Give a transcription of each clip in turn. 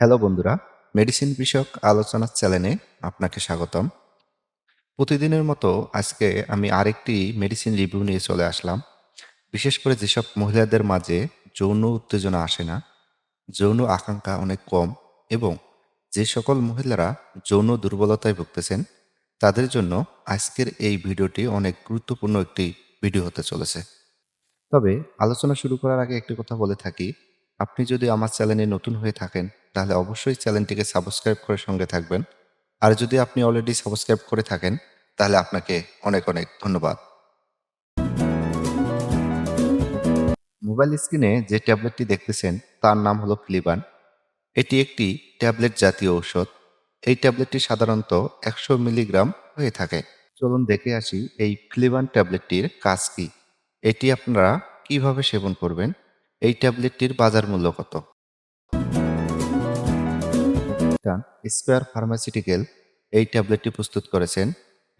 Hello বন্ধুরা, medicine বিষয়ক আলোচনার চ্যানেলে আপনাকে স্বাগতম। প্রতিদিনের মতো আজকে আমি আরেকটি মেডিসিন রিভিউ নিয়ে চলে আসলাম। বিশেষ করে যেসব মহিলাদের মাঝে যৌন উত্তেজনা আসে না, যৌন আকাঙ্ক্ষা অনেক কম এবং যে সকল মহিলারা যৌন দুর্বলতায় ভুগতেছেন, তাদের জন্য আজকের এই ভিডিওটি অনেক গুরুত্বপূর্ণ একটি ভিডিও হতে চলেছে। তবে আলোচনা শুরু করার আগে একটি কথা বলে থাকি, আপনি যদি আমার চ্যানেলে নতুন হয়ে থাকেন তাহলে অবশ্যই চ্যানেলটিকে সাবস্ক্রাইব করে সঙ্গে থাকবেন। আর যদি আপনি অলরেডি সাবস্ক্রাইব করে থাকেন, তাহলে আপনাকে অনেক অনেক ধন্যবাদ। মোবাইল স্ক্রিনে যে ট্যাবলেটটি দেখতেছেন, তার নাম হলো ফিলিবান। এটি একটি ট্যাবলেট জাতীয় ঔষধ। এই ট্যাবলেটটি সাধারণত একশো মিলিগ্রাম হয়ে থাকে। চলুন দেখে আসি এই ফিলিবান ট্যাবলেটটির কাজ কি। এটি আপনারা কীভাবে সেবন করবেন? এই ট্যাবলেটটির বাজার মূল্য কত? স্পেয়ার ফার্মাসিউটিক্যাল এই ট্যাবলেটটি প্রস্তুত করেছেন।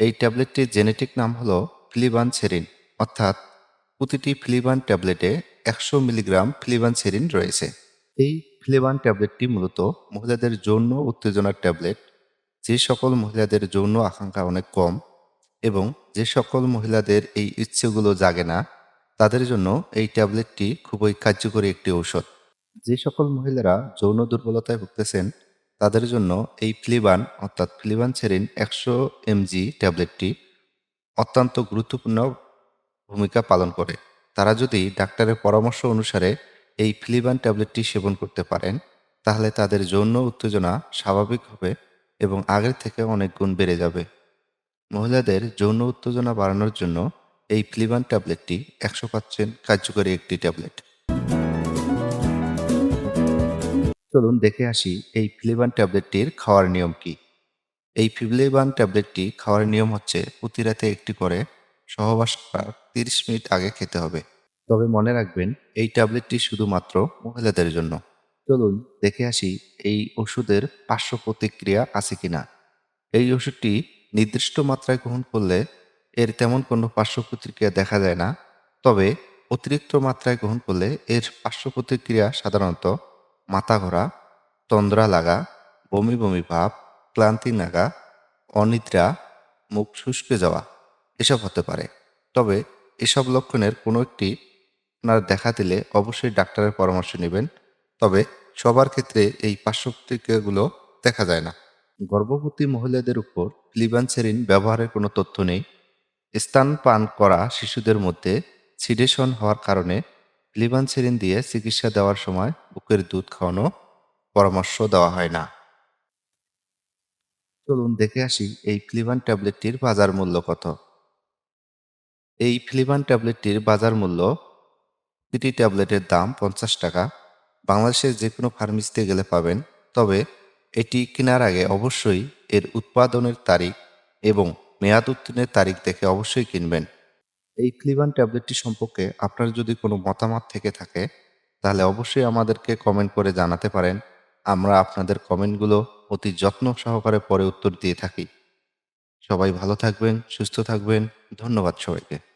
এই ট্যাবলেটটির জেনেটিক নাম হলো ফিলিবান সেরিন অর্থাৎ প্রতিটি ফিলিবান ট্যাবলেটে একশো মিলিগ্রাম ফিলিবান সেরিন রয়েছে। এই ফিলিবান ট্যাবলেটটি মূলত মহিলাদের যৌন উত্তেজনার ট্যাবলেট। যে সকল মহিলাদের যৌন আকাঙ্ক্ষা অনেক কম এবং যে সকল মহিলাদের এই ইচ্ছেগুলো জাগে না, তাদের জন্য এই ট্যাবলেটটি খুবই কার্যকরী একটি ঔষধ। যে সকল মহিলারা যৌন দুর্বলতায় ভুগতেছেন তাদের জন্য এই ফ্লিবান, অর্থাৎ ফ্লিবান সেরিন একশো এমজি ট্যাবলেটটি অত্যন্ত গুরুত্বপূর্ণ ভূমিকা পালন করে। তারা যদি ডাক্তারের পরামর্শ অনুসারে এই ফ্লিবান ট্যাবলেটটি সেবন করতে পারেন, তাহলে তাদের যৌন উত্তেজনা স্বাভাবিক হবে এবং আগের থেকে অনেক গুণ বেড়ে যাবে। মহিলাদের যৌন উত্তেজনা বাড়ানোর জন্য এই ফ্লিবান ট্যাবলেটটি একশো পার্সেন্ট কার্যকরী একটি ট্যাবলেট। চলুন দেখে আসি এই ফ্লিবান ট্যাবলেটটির খাওয়ার নিয়ম কি। এই ফিবলেবান ট্যাবলেটটি খাওয়ার নিয়ম হচ্ছে প্রতি রাতে একটি করে সহবাস করার তিরিশ মিনিট আগে খেতে হবে। তবে মনে রাখবেন, এই ট্যাবলেটটি শুধুমাত্র মহিলাদের জন্য। চলুন দেখে আসি এই ওষুধের পার্শ্ব প্রতিক্রিয়া আছে কিনা এই ওষুধটি নির্দিষ্ট মাত্রায় গ্রহণ করলে এর তেমন কোনো পার্শ্ব প্রতিক্রিয়া দেখা যায় না। তবে অতিরিক্ত মাত্রায় গ্রহণ করলে এর পার্শ্ব প্রতিক্রিয়া সাধারণত মাথা ঘোরা তন্দ্রা লাগা বমি বমি ভাব, ক্লান্তি লাগা অনিদ্রা, মুখ শুষ্কে যাওয়া, এসব হতে পারে। তবে এসব লক্ষণের কোনো একটি আপনার দেখা দিলে অবশ্যই ডাক্তারের পরামর্শ নেবেন। তবে সবার ক্ষেত্রে এই পার্শ্ব প্রতিক্রিয়াগুলো দেখা যায় না। গর্ভবতী মহিলাদের উপর ফ্লিবানসেরিন ব্যবহারের কোনো তথ্য নেই। স্তন পান করা শিশুদের মধ্যে সিডেশন হওয়ার কারণে ফ্লিবানসেরিন দিয়ে চিকিৎসা দেওয়ার সময় বুকের দুধ খাওয়ানো পরামর্শ দেওয়া হয় না। চলুন দেখে আসি এই ফ্লিবান ট্যাবলেটটির বাজার মূল্য কত। এই ফ্লিবান ট্যাবলেটটির বাজার মূল্য প্রতিটি ট্যাবলেটের দাম পঞ্চাশ টাকা। বাংলাদেশের যে কোনো ফার্মেসিতে গেলে পাবেন, তবে এটি কেনার আগে অবশ্যই এর উৎপাদনের তারিখ এবং মেয়াদ উত্তীর্ণের তারিখ দেখে অবশ্যই কিনবেন। এই ক্লিভান ট্যাবলেটটি সম্পর্কে আপনার যদি কোনো মতামত থেকে থাকে, তাহলে অবশ্যই আমাদেরকে কমেন্ট করে জানাতে পারেন। আমরা আপনাদের কমেন্টগুলো অতি যত্ন সহকারে পরে উত্তর দিয়ে থাকি। সবাই ভালো থাকবেন, সুস্থ থাকবেন। ধন্যবাদ সবাইকে।